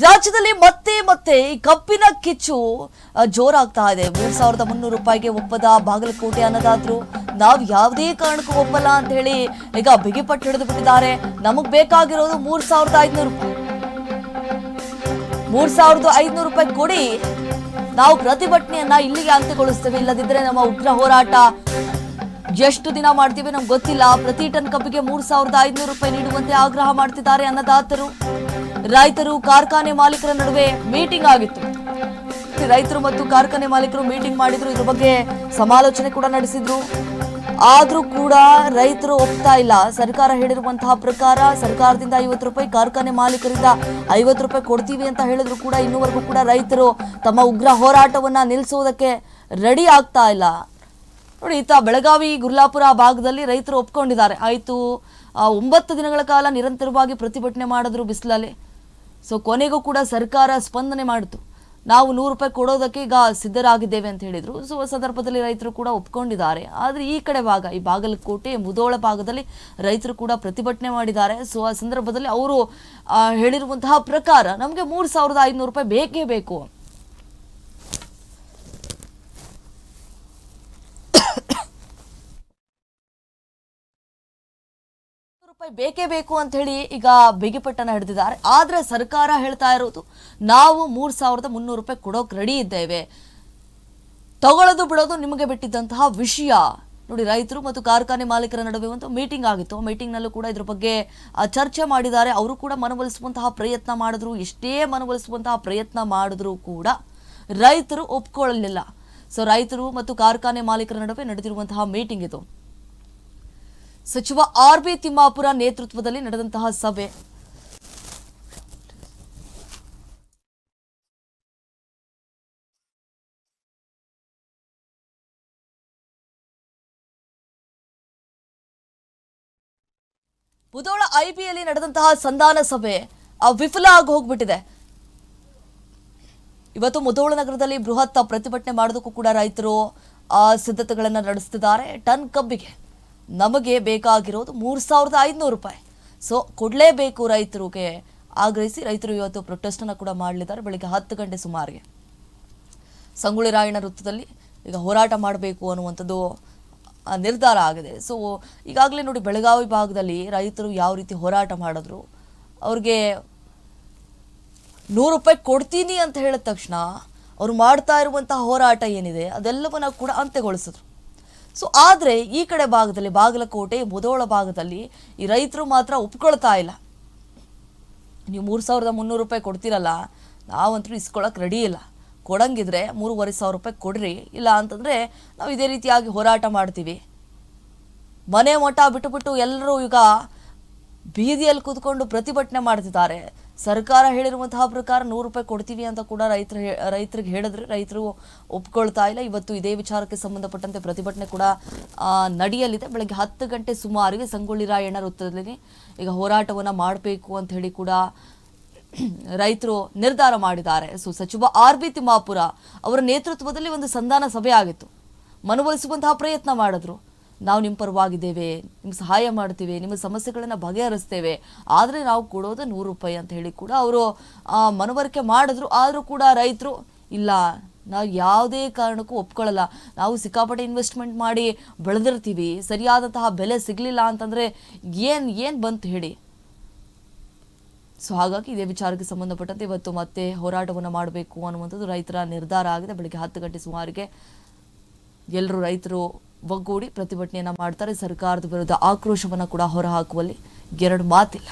ರಾಜ್ಯದಲ್ಲಿ ಮತ್ತೆ ಮತ್ತೆ ಕಬ್ಬಿನ ಕಿಚ್ಚು ಜೋರಾಗ್ತಾ ಇದೆ. ಮೂರ್ ಸಾವಿರದ ಮುನ್ನೂರು ರೂಪಾಯಿಗೆ ಒಪ್ಪದ ಬಾಗಲಕೋಟೆ ಅನ್ನದಾದ್ರು ನಾವು ಯಾವುದೇ ಕಾರಣಕ್ಕೂ ಒಪ್ಪಲ್ಲ ಅಂತ ಹೇಳಿ ಈಗ ಬಿಗಿಪಟ್ಟು ಹಿಡಿದು ಬಿಟ್ಟಿದ್ದಾರೆ. ನಮಗ್ ಬೇಕಾಗಿರೋದು ಮೂರ್ ಸಾವಿರದ ಐದ್ನೂರು ರೂಪಾಯಿ. ಮೂರ್ ಸಾವಿರದ ಐದ್ನೂರು ರೂಪಾಯಿ ಕೊಡಿ. ನಾವು ಪ್ರತಿಭಟನೆಯನ್ನ ಇಲ್ಲಿಗೆ ಅಂತ್ಯಗೊಳಿಸ್ತೇವೆ. ಇಲ್ಲದಿದ್ರೆ ನಮ್ಮ ಉಗ್ರ ಹೋರಾಟ ಎಷ್ಟು ದಿನ ಮಾಡ್ತೀವಿ ನಮ್ಗೆ ಗೊತ್ತಿಲ್ಲ. ಪ್ರತಿ ಟನ್ ಕಬ್ಬಿಗೆ ಮೂರ್ ಸಾವಿರದ ಐದ್ನೂರು ರೂಪಾಯಿ ನೀಡುವಂತೆ ಆಗ್ರಹ ಮಾಡ್ತಿದ್ದಾರೆ ಅನ್ನದಾತರು. ರೈತರು ಕಾರ್ಖಾನೆ ಮಾಲೀಕರ ನಡುವೆ ಮೀಟಿಂಗ್ ಆಗಿತ್ತು. ರೈತರು ಮತ್ತು ಕಾರ್ಖಾನೆ ಮಾಲೀಕರು ಮೀಟಿಂಗ್ ಮಾಡಿದ್ರು. ಇದ್ರ ಬಗ್ಗೆ ಸಮಾಲೋಚನೆ ಕೂಡ ನಡೆಸಿದ್ರು. ಆದ್ರೂ ಕೂಡ ರೈತರು ಒಪ್ತಾ ಇಲ್ಲ. ಸರ್ಕಾರ ಹೇಳಿರುವಂತಹ ಪ್ರಕಾರ ಸರ್ಕಾರದಿಂದ ಐವತ್ತು ರೂಪಾಯಿ, ಕಾರ್ಖಾನೆ ಮಾಲೀಕರಿಂದ ಐವತ್ತು ರೂಪಾಯಿ ಕೊಡ್ತೀವಿ ಅಂತ ಹೇಳಿದ್ರು ಕೂಡ ಇನ್ನೂವರೆಗೂ ಕೂಡ ರೈತರು ತಮ್ಮ ಉಗ್ರ ಹೋರಾಟವನ್ನ ನಿಲ್ಲಿಸೋದಕ್ಕೆ ರೆಡಿ ಆಗ್ತಾ ಇಲ್ಲ. ನೋಡಿ, ಈತ ಬೆಳಗಾವಿ, ಗುರ್ಲಾಪುರ ಭಾಗದಲ್ಲಿ ರೈತರು ಒಪ್ಕೊಂಡಿದ್ದಾರೆ. ಆಯ್ತು ಒಂಬತ್ತು ದಿನಗಳ ಕಾಲ ನಿರಂತರವಾಗಿ ಪ್ರತಿಭಟನೆ ಮಾಡಿದ್ರು ಬಿಸಿಲಲ್ಲಿ. ಸೊ ಕೊನೆಗೂ ಕೂಡ ಸರ್ಕಾರ ಸ್ಪಂದನೆ ಮಾಡಿತು. ನಾವು ನೂರು ರೂಪಾಯಿ ಕೊಡೋದಕ್ಕೆ ಈಗ ಸಿದ್ಧರಾಗಿದ್ದೇವೆ ಅಂತ ಹೇಳಿದರು. ಸೊ ಸಂದರ್ಭದಲ್ಲಿ ರೈತರು ಕೂಡ ಒಪ್ಕೊಂಡಿದ್ದಾರೆ. ಆದರೆ ಈ ಕಡೆ ಭಾಗ, ಈ ಬಾಗಲಕೋಟೆ, ಮುದೋಳ ಭಾಗದಲ್ಲಿ ರೈತರು ಕೂಡ ಪ್ರತಿಭಟನೆ ಮಾಡಿದ್ದಾರೆ. ಸೊ ಆ ಸಂದರ್ಭದಲ್ಲಿ ಅವರು ಹೇಳಿರುವಂತಹ ಪ್ರಕಾರ ನಮಗೆ ಮೂರು ಸಾವಿರದ ಐದುನೂರು ರೂಪಾಯಿ ಬೇಕೇ ಬೇಕು. ಬೇಕೇ ಬೇಕು ಅಂತ ಹೇಳಿ ಈಗ ಬಿಗಿಪಟ್ಟನ ಹಿಡಿದಿದ್ದಾರೆ. ಆದ್ರೆ ಸರ್ಕಾರ ಹೇಳ್ತಾ ಇರೋದು, ನಾವು ಮೂರ್ ಸಾವಿರದ ಮುನ್ನೂರು ರೂಪಾಯಿ ಕೊಡೋಕ್ ರೆಡಿ ಇದ್ದೇವೆ. ತಗೊಳ್ಳೋದು ಬಿಡೋದು ನಿಮಗೆ ಬಿಟ್ಟಿದ್ದಂತಹ ವಿಷಯ. ನೋಡಿ, ರೈತರು ಮತ್ತು ಕಾರ್ಖಾನೆ ಮಾಲೀಕರ ನಡುವೆ ಒಂದು ಮೀಟಿಂಗ್ ಆಗಿತ್ತು. ಮೀಟಿಂಗ್ ನಲ್ಲೂ ಕೂಡ ಇದ್ರ ಬಗ್ಗೆ ಚರ್ಚೆ ಮಾಡಿದ್ದಾರೆ. ಅವರು ಕೂಡ ಮನವೊಲಿಸುವಂತಹ ಪ್ರಯತ್ನ ಮಾಡಿದ್ರು. ಎಷ್ಟೇ ಮನವೊಲಿಸುವಂತಹ ಪ್ರಯತ್ನ ಮಾಡಿದ್ರೂ ಕೂಡ ರೈತರು ಒಪ್ಕೊಳ್ಳಲಿಲ್ಲ. ಸೊ ರೈತರು ಮತ್ತು ಕಾರ್ಖಾನೆ ಮಾಲೀಕರ ನಡುವೆ ನಡೆದಿರುವಂತಹ ಮೀಟಿಂಗ್ ಇದು. ಸಚಿವ ಆರ್ ಬಿ ತಿಮ್ಮಾಪುರ ನೇತೃತ್ವದಲ್ಲಿ ನಡೆದಂತಹ ಸಭೆ. ಮುದೋಳ ಐಬಿಯಲ್ಲಿ ನಡೆದಂತಹ ಸಂಧಾನ ಸಭೆ ವಿಫಲ ಆಗಿ ಹೋಗ್ಬಿಟ್ಟಿದೆ. ಇವತ್ತು ಮುಧೋಳ ನಗರದಲ್ಲಿ ಬೃಹತ್ ಪ್ರತಿಭಟನೆ ಮಾಡೋದಕ್ಕೂ ಕೂಡ ರೈತರು ಸಿದ್ಧತೆಗಳನ್ನ ನಡೆಸ್ತಿದ್ದಾರೆ. ಟನ್ ಕಬ್ಬಿಗೆ. ನಮಗೆ ಬೇಕಾಗಿರೋದು ಮೂರು ಸಾವಿರದ ಐದುನೂರು ರೂಪಾಯಿ. ಸೊ ಕೊಡಲೇಬೇಕು ರೈತರಿಗೆ. ಆಗ್ರಹಿಸಿ ರೈತರು ಇವತ್ತು ಪ್ರೊಟೆಸ್ಟನ್ನು ಕೂಡ ಮಾಡಲಿದ್ದಾರೆ. ಬೆಳಗ್ಗೆ ಹತ್ತು ಗಂಟೆ ಸುಮಾರಿಗೆ. ಸಂಗೊಳ್ಳಿ ರಾಯಣ್ಣ ವೃತ್ತದಲ್ಲಿ ಈಗ ಹೋರಾಟ ಮಾಡಬೇಕು ಅನ್ನುವಂಥದ್ದು ನಿರ್ಧಾರ ಆಗಿದೆ. ಸೊ ಈಗಾಗಲೇ ನೋಡಿ ಬೆಳಗಾವಿ ಭಾಗದಲ್ಲಿ ರೈತರು ಯಾವ ರೀತಿ ಹೋರಾಟ ಮಾಡಿದ್ರು. ಅವ್ರಿಗೆ ನೂರು ರೂಪಾಯಿ ಕೊಡ್ತೀನಿ ಅಂತ ಹೇಳಿದ ತಕ್ಷಣ ಅವ್ರು ಮಾಡ್ತಾ ಇರುವಂತಹ ಹೋರಾಟ ಏನಿದೆ, ಅದೆಲ್ಲವನ್ನ ಕೂಡ ಅಂತ್ಯಗೊಳಿಸಿದ್ರು. ಸೊ ಆದರೆ ಈ ಕಡೆ ಭಾಗದಲ್ಲಿ, ಬಾಗಲಕೋಟೆ ಮುದೋಳ ಭಾಗದಲ್ಲಿ ಈ ರೈತರು ಮಾತ್ರ ಒಪ್ಕೊಳ್ತಾ ಇಲ್ಲ. ನೀವು ಮೂರು ಸಾವಿರದ ಮುನ್ನೂರು ರೂಪಾಯಿ ಕೊಡ್ತೀರಲ್ಲ, ನಾವಂತೂ ಇಸ್ಕೊಳಕ್ಕೆ ರೆಡಿ ಇಲ್ಲ. ಕೊಡಂಗಿದ್ರೆ ಮೂರುವರೆ ಸಾವಿರ ರೂಪಾಯಿ ಕೊಡ್ರಿ, ಇಲ್ಲ ಅಂತಂದರೆ ನಾವು ಇದೇ ರೀತಿಯಾಗಿ ಹೋರಾಟ ಮಾಡ್ತೀವಿ. ಮನೆ ಮಠ ಬಿಟ್ಟುಬಿಟ್ಟು ಎಲ್ಲರೂ ಈಗ ಬೀದಿಯಲ್ಲಿ ಕೂತ್ಕೊಂಡು ಪ್ರತಿಭಟನೆ ಮಾಡ್ತಿದ್ದಾರೆ. ಸರ್ಕಾರ ಹೇಳಿರುವಂತಹ ಪ್ರಕಾರ ನೂರು ರೂಪಾಯಿ ಕೊಡ್ತೀವಿ ಅಂತ ಕೂಡ ರೈತರು ರೈತರಿಗೆ ಹೇಳಿದ್ರೆ ರೈತರು ಒಪ್ಕೊಳ್ತಾ ಇಲ್ಲ. ಇವತ್ತು ಇದೇ ವಿಚಾರಕ್ಕೆ ಸಂಬಂಧಪಟ್ಟಂತೆ ಪ್ರತಿಭಟನೆ ಕೂಡ ನಡೆಯಲಿದೆ. ಬೆಳಗ್ಗೆ ಹತ್ತು ಗಂಟೆ ಸುಮಾರಿಗೆ ಸಂಗೊಳ್ಳಿ ರಾಯಣ್ಣ ವೃತ್ತದಲ್ಲಿ ಈಗ ಹೋರಾಟವನ್ನು ಮಾಡಬೇಕು ಅಂತ ಹೇಳಿ ಕೂಡ ರೈತರು ನಿರ್ಧಾರ ಮಾಡಿದ್ದಾರೆ. ಸೊ, ಸಚಿವ ಆರ್ ಬಿ ತಿಮ್ಮಾಪುರ ಅವರ ನೇತೃತ್ವದಲ್ಲಿ ಒಂದು ಸಂಧಾನ ಸಭೆ ಆಗಿತ್ತು. ಮನವೊಲಿಸುವಂತಹ ಪ್ರಯತ್ನ ಮಾಡಿದ್ರು. ನಾವು ನಿಮ್ಮ ಪರವಾಗಿದ್ದೇವೆ, ನಿಮ್ಗೆ ಸಹಾಯ ಮಾಡ್ತೀವಿ ನಿಮ್ಮ ಸಮಸ್ಯೆಗಳನ್ನು ಬಗೆಹರಿಸ್ತೇವೆ. ಆದರೆ ನಾವು ಕೊಡೋದು ನೂರು ರೂಪಾಯಿ ಅಂತ ಹೇಳಿ ಕೂಡ ಅವರು ಮನವರಿಕೆ ಮಾಡಿದ್ರು. ಆದರೂ ಕೂಡ ರೈತರು, ಇಲ್ಲ, ನಾವು ಯಾವುದೇ ಕಾರಣಕ್ಕೂ ಒಪ್ಕೊಳ್ಳಲ್ಲ. ನಾವು ಸಿಕ್ಕಾಪಟ್ಟೆ ಇನ್ವೆಸ್ಟ್ಮೆಂಟ್ ಮಾಡಿ ಬೆಳೆದಿರ್ತೀವಿ. ಸರಿಯಾದಂತಹ ಬೆಲೆ ಸಿಗಲಿಲ್ಲ ಅಂತಂದರೆ ಏನು ಏನು ಬಂತು ಹೇಳಿ? ಸೊ, ಹಾಗಾಗಿ ಇದೇ ವಿಚಾರಕ್ಕೆ ಸಂಬಂಧಪಟ್ಟಂತೆ ಇವತ್ತು ಮತ್ತೆ ಹೋರಾಟವನ್ನು ಮಾಡಬೇಕು ಅನ್ನುವಂಥದ್ದು ರೈತರ ನಿರ್ಧಾರ ಆಗಿದೆ. ಬೆಳಗ್ಗೆ ಹತ್ತು ಗಂಟೆ ಸುಮಾರಿಗೆ ಎಲ್ಲರೂ ರೈತರು ಒಗ್ಗೂಡಿ ಪ್ರತಿಭಟನೆಯನ್ನ ಮಾಡ್ತಾರೆ. ಸರ್ಕಾರದ ವಿರುದ್ಧ ಆಕ್ರೋಶವನ್ನು ಕೂಡ ಹೊರಹಾಕುವಲ್ಲಿ ಎರಡು ಮಾತಿಲ್ಲ.